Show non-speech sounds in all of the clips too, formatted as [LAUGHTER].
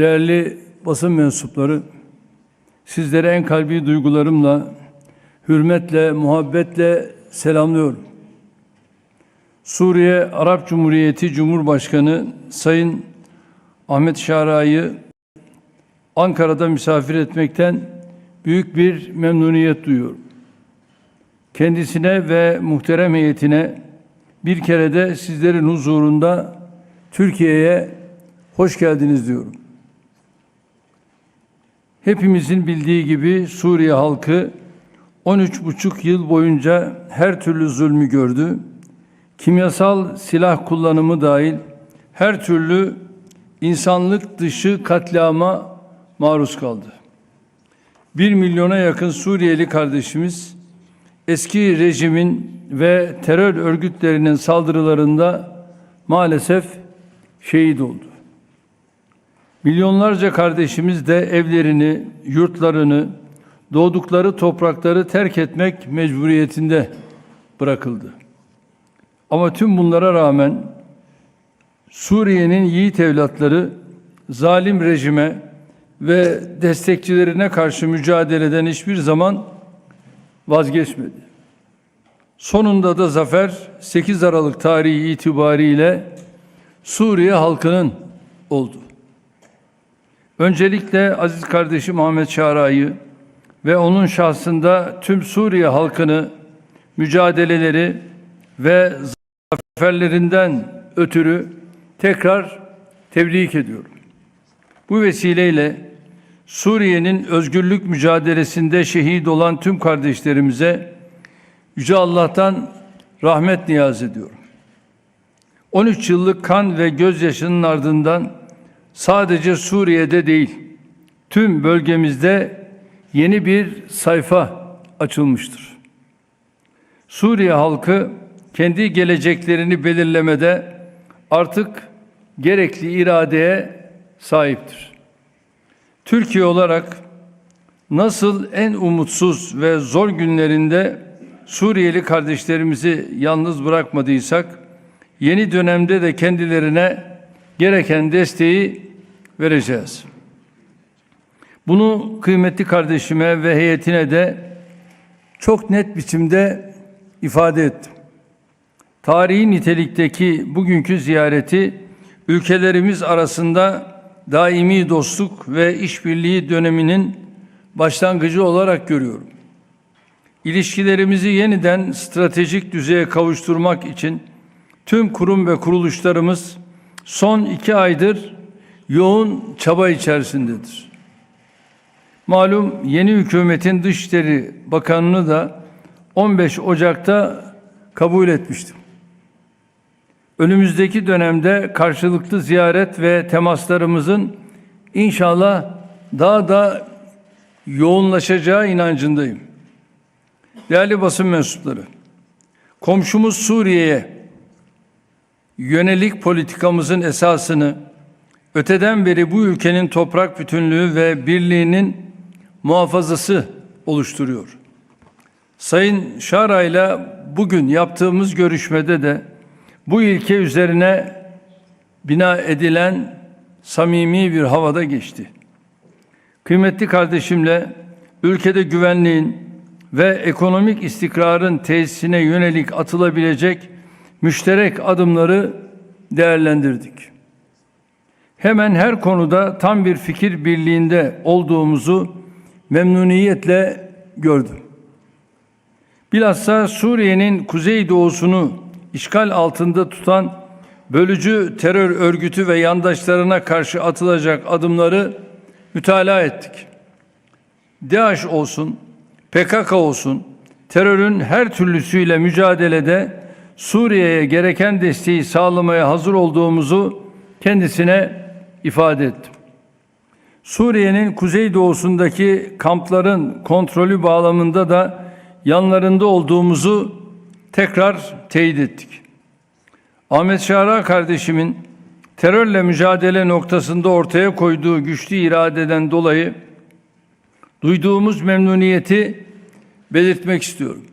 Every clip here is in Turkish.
Değerli basın mensupları, sizlere en kalbi duygularımla, hürmetle, muhabbetle selamlıyorum. Suriye Arap Cumhuriyeti Cumhurbaşkanı Sayın Ahmet Şara'yı Ankara'da misafir etmekten büyük bir memnuniyet duyuyorum. Kendisine ve muhterem heyetine bir kere de sizlerin huzurunda Türkiye'ye hoş geldiniz diyorum. Hepimizin bildiği gibi Suriye halkı 13,5 yıl boyunca her türlü zulmü gördü. Kimyasal silah kullanımı dahil her türlü insanlık dışı katliama maruz kaldı. Bir milyona yakın Suriyeli kardeşimiz eski rejimin ve terör örgütlerinin saldırılarında maalesef şehit oldu. Milyonlarca kardeşimiz de evlerini, yurtlarını, doğdukları toprakları terk etmek mecburiyetinde bırakıldı. Ama tüm bunlara rağmen Suriye'nin yiğit evlatları zalim rejime ve destekçilerine karşı mücadeleden hiçbir zaman vazgeçmedi. Sonunda da zafer 8 Aralık tarihi itibariyle Suriye halkının oldu. Öncelikle aziz kardeşim Ahmet Şara'yı ve onun şahsında tüm Suriye halkını mücadeleleri ve zaferlerinden ötürü tekrar tebrik ediyorum. Bu vesileyle Suriye'nin özgürlük mücadelesinde şehit olan tüm kardeşlerimize Yüce Allah'tan rahmet niyaz ediyorum. 13 yıllık kan ve gözyaşının ardından sadece Suriye'de değil, tüm bölgemizde yeni bir sayfa açılmıştır. Suriye halkı kendi geleceklerini belirlemede artık gerekli iradeye sahiptir. Türkiye olarak nasıl en umutsuz ve zor günlerinde Suriyeli kardeşlerimizi yalnız bırakmadıysak, yeni dönemde de kendilerine gereken desteği vereceğiz. Bunu kıymetli kardeşime ve heyetine de çok net biçimde ifade ettim. Tarihi nitelikteki bugünkü ziyareti ülkelerimiz arasında daimi dostluk ve işbirliği döneminin başlangıcı olarak görüyorum. İlişkilerimizi yeniden stratejik düzeye kavuşturmak için tüm kurum ve kuruluşlarımız son iki aydır yoğun çaba içerisindedir. Malum yeni hükümetin Dışişleri Bakanını da 15 Ocak'ta kabul etmiştim. Önümüzdeki dönemde karşılıklı ziyaret ve temaslarımızın inşallah daha da yoğunlaşacağı inancındayım. Değerli basın mensupları, komşumuz Suriye'ye yönelik politikamızın esasını öteden beri bu ülkenin toprak bütünlüğü ve birliğinin muhafazası oluşturuyor. Sayın Şara ile bugün yaptığımız görüşmede de bu ilke üzerine bina edilen samimi bir havada geçti. Kıymetli kardeşimle ülkede güvenliğin ve ekonomik istikrarın tesisine yönelik atılabilecek müşterek adımları değerlendirdik. Hemen her konuda tam bir fikir birliğinde olduğumuzu memnuniyetle gördüm. Bilhassa Suriye'nin kuzey doğusunu işgal altında tutan bölücü terör örgütü ve yandaşlarına karşı atılacak adımları mütalaa ettik. DAEŞ olsun, PKK olsun, terörün her türlüsüyle mücadelede Suriye'ye gereken desteği sağlamaya hazır olduğumuzu kendisine ifade ettim. Suriye'nin kuzeydoğusundaki kampların kontrolü bağlamında da yanlarında olduğumuzu tekrar teyit ettik. Ahmet Şara kardeşimin terörle mücadele noktasında ortaya koyduğu güçlü iradeden dolayı duyduğumuz memnuniyeti belirtmek istiyorum.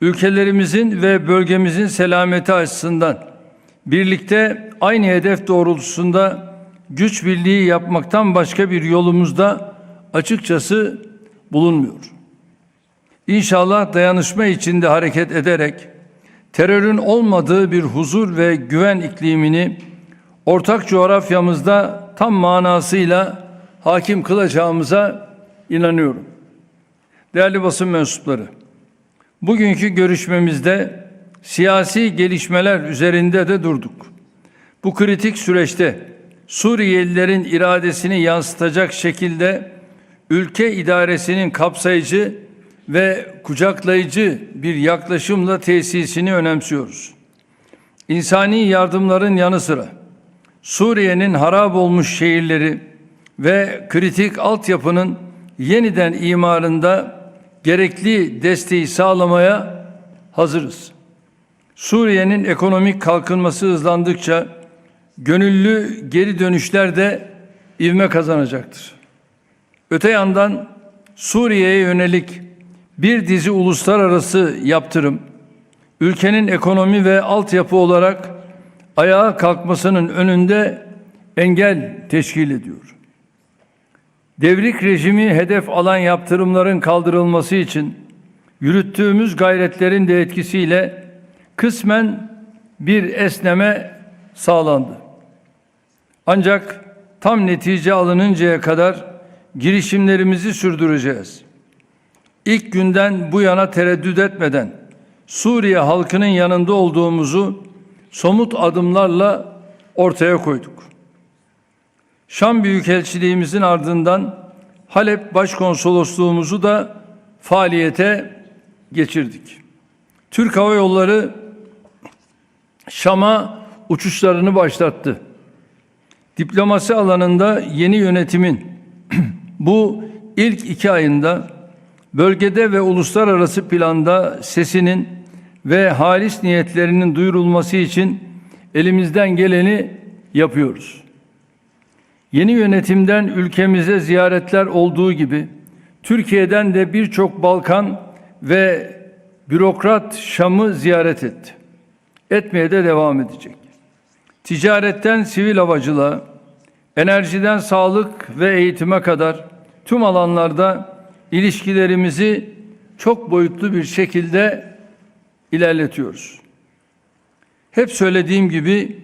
Ülkelerimizin ve bölgemizin selameti açısından birlikte aynı hedef doğrultusunda güç birliği yapmaktan başka bir yolumuzda açıkçası bulunmuyor. İnşallah dayanışma içinde hareket ederek terörün olmadığı bir huzur ve güven iklimini ortak coğrafyamızda tam manasıyla hakim kılacağımıza inanıyorum. Değerli basın mensupları, bugünkü görüşmemizde siyasi gelişmeler üzerinde de durduk. Bu kritik süreçte Suriyelilerin iradesini yansıtacak şekilde ülke idaresinin kapsayıcı ve kucaklayıcı bir yaklaşımla tesisini önemsiyoruz. İnsani yardımların yanı sıra Suriye'nin harap olmuş şehirleri ve kritik altyapının yeniden imarında gerekli desteği sağlamaya hazırız. Suriye'nin ekonomik kalkınması hızlandıkça gönüllü geri dönüşler de ivme kazanacaktır. Öte yandan Suriye'ye yönelik bir dizi uluslararası yaptırım ülkenin ekonomi ve altyapı olarak ayağa kalkmasının önünde engel teşkil ediyor. Devrik rejimi hedef alan yaptırımların kaldırılması için yürüttüğümüz gayretlerin de etkisiyle kısmen bir esneme sağlandı. Ancak tam netice alınıncaya kadar girişimlerimizi sürdüreceğiz. İlk günden bu yana tereddüt etmeden Suriye halkının yanında olduğumuzu somut adımlarla ortaya koyduk. Şam Büyükelçiliğimizin ardından Halep Başkonsolosluğumuzu da faaliyete geçirdik. Türk Hava Yolları Şam'a uçuşlarını başlattı. Diplomasi alanında yeni yönetimin [CLEARS THROAT] bu ilk iki ayında bölgede ve uluslararası planda sesinin ve halis niyetlerinin duyurulması için elimizden geleni yapıyoruz. Yeni yönetimden ülkemize ziyaretler olduğu gibi Türkiye'den de birçok Balkan ve bürokrat Şam'ı ziyaret etti. Etmeye de devam edecek. Ticaretten sivil havacılığa, enerjiden sağlık ve eğitime kadar tüm alanlarda ilişkilerimizi çok boyutlu bir şekilde ilerletiyoruz. Hep söylediğim gibi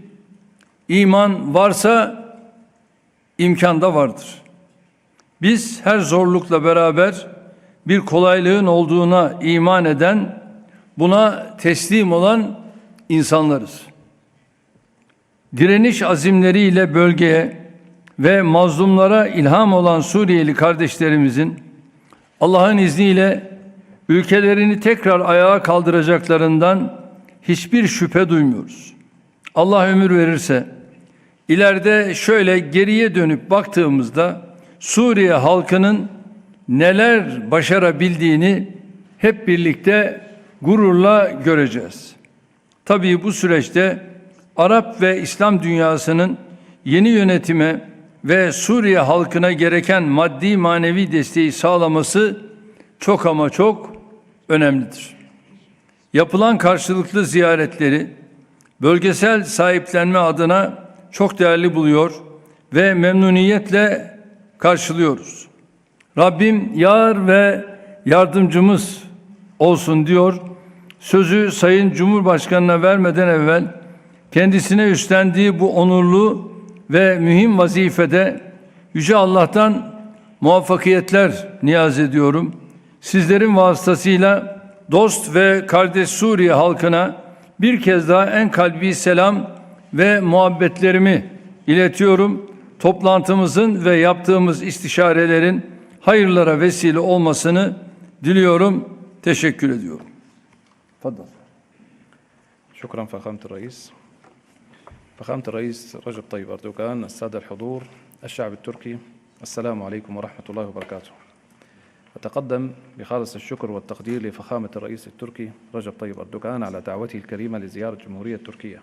iman varsa imkan da vardır. Biz her zorlukla beraber bir kolaylığın olduğuna iman eden, buna teslim olan insanlarız. Direniş azimleriyle bölgeye ve mazlumlara ilham olan Suriyeli kardeşlerimizin Allah'ın izniyle ülkelerini tekrar ayağa kaldıracaklarından hiçbir şüphe duymuyoruz. Allah ömür verirse ileride şöyle geriye dönüp baktığımızda Suriye halkının neler başarabildiğini hep birlikte gururla göreceğiz. Tabii bu süreçte Arap ve İslam dünyasının yeni yönetime ve Suriye halkına gereken maddi manevi desteği sağlaması çok ama çok önemlidir. Yapılan karşılıklı ziyaretleri bölgesel sahiplenme adına çok değerli buluyor ve memnuniyetle karşılıyoruz. Rabbim yar ve yardımcımız olsun diyor. Sözü Sayın Cumhurbaşkanı'na vermeden evvel kendisine üstlendiği bu onurlu ve mühim vazifede Yüce Allah'tan muvaffakiyetler niyaz ediyorum. Sizlerin vasıtasıyla dost ve kardeş Suriye halkına bir kez daha en kalbi selam ve muhabbetlerimi iletiyorum. Toplantımızın ve yaptığımız istişarelerin hayırlara vesile olmasını diliyorum. Teşekkür ediyorum. Fadal. شكرا فخامة الرئيس. فخامة الرئيس رجب طيب أردوغان السادة الحضور الشعب التركي السلام عليكم ورحمة الله وبركاته. أتقدم بخالص الشكر والتقدير لفخامة الرئيس التركي رجب طيب أردوغان على دعوته الكريمة لزيارة الجمهورية التركية.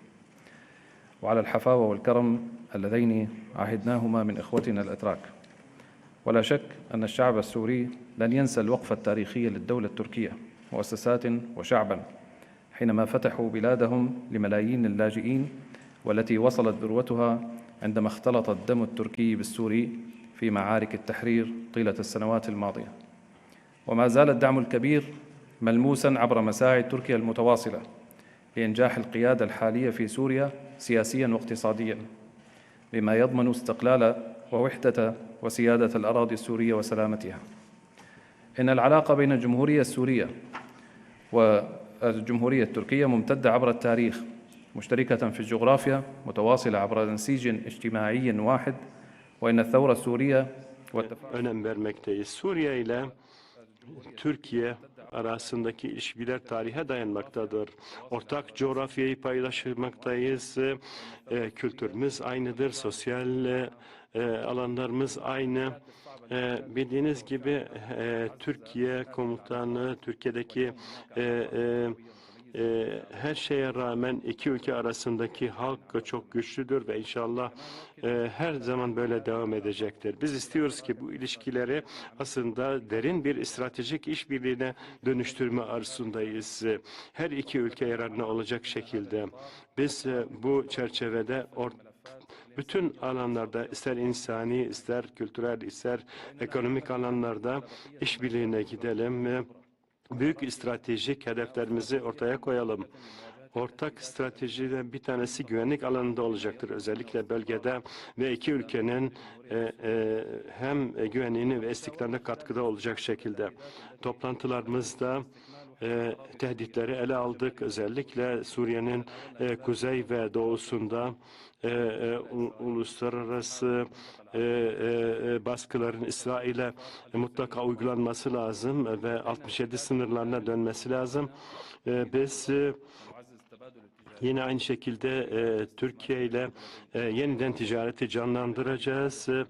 وعلى الحفاوة والكرم اللذين عهدناهما من إخوتنا الأتراك ولا شك أن الشعب السوري لن ينسى الوقفة التاريخية للدولة التركية. مؤسسات وشعبا حينما فتحوا بلادهم لملايين اللاجئين والتي وصلت ذروتها عندما اختلط الدم التركي بالسوري في معارك التحرير طيلة السنوات الماضية. وما زال الدعم الكبير ملموسا عبر مساعي تركيا المتواصلة لإنجاح القيادة الحالية في سوريا سياسيا واقتصاديا بما يضمن استقلال ووحدة وسيادة الأراضي السورية وسلامتها. إن العلاقة بين الجمهورية السورية والجمهورية التركية ممتدة عبر التاريخ مشتركة في الجغرافيا متواصلة عبر نسيج اجتماعي واحد وإن الثورة السورية önem vermekteyiz. Suriye arasındaki ilişkiler tarihe dayanmaktadır. Ortak coğrafyayı paylaşmaktayız. E, kültürümüz aynıdır. Sosyal e, e, alanlarımız aynı. E, bildiğiniz gibi e, Türkiye komutanı, Türkiye'deki e, e, e, her şeye rağmen iki ülke arasındaki halk çok güçlüdür ve inşallah e, her zaman böyle devam edecektir. Biz istiyoruz ki bu ilişkileri aslında derin bir stratejik işbirliğine dönüştürme arzusundayız. Her iki ülke yararına olacak şekilde. Biz e, bu çerçevede or bütün alanlarda ister insani, ister kültürel, ister ekonomik alanlarda işbirliğine gidelim. E, büyük stratejik hedeflerimizi ortaya koyalım. Ortak stratejiden bir tanesi güvenlik alanında olacaktır. Özellikle bölgede ve iki ülkenin e, e, hem güvenliğini ve istikrarına katkıda olacak şekilde. Toplantılarımızda e, tehditleri ele aldık. Özellikle Suriye'nin e, kuzey ve doğusunda e, e, uluslararası e, e, e, baskıların İsrail'e mutlaka uygulanması lazım ve 67 sınırlarına dönmesi lazım. E, biz e, Yine aynı şekilde e, Türkiye ile e, yeniden ticareti canlandıracağız. E,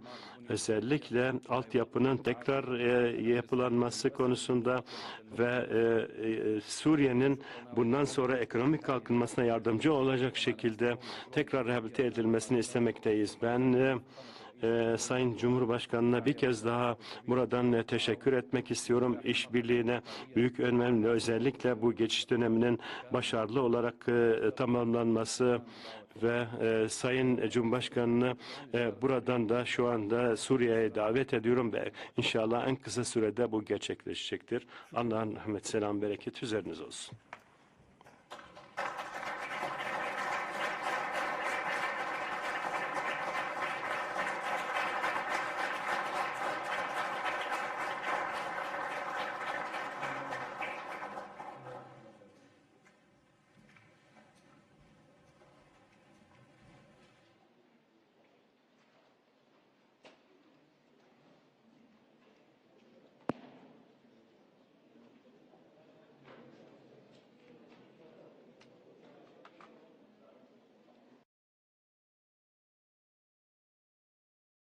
özellikle altyapının tekrar e, yapılanması konusunda ve e, e, Suriye'nin bundan sonra ekonomik kalkınmasına yardımcı olacak şekilde tekrar rehabilite edilmesini istemekteyiz. Ben e, e, Sayın Cumhurbaşkanı'na bir kez daha buradan e, teşekkür etmek istiyorum. İşbirliğine büyük önemli özellikle bu geçiş döneminin başarılı olarak e, tamamlanması ve e, Sayın Cumhurbaşkanı'nı e, buradan da şu anda Suriye'ye davet ediyorum ve inşallah en kısa sürede bu gerçekleşecektir. Allah'ın rahmet, selam, bereket üzeriniz olsun.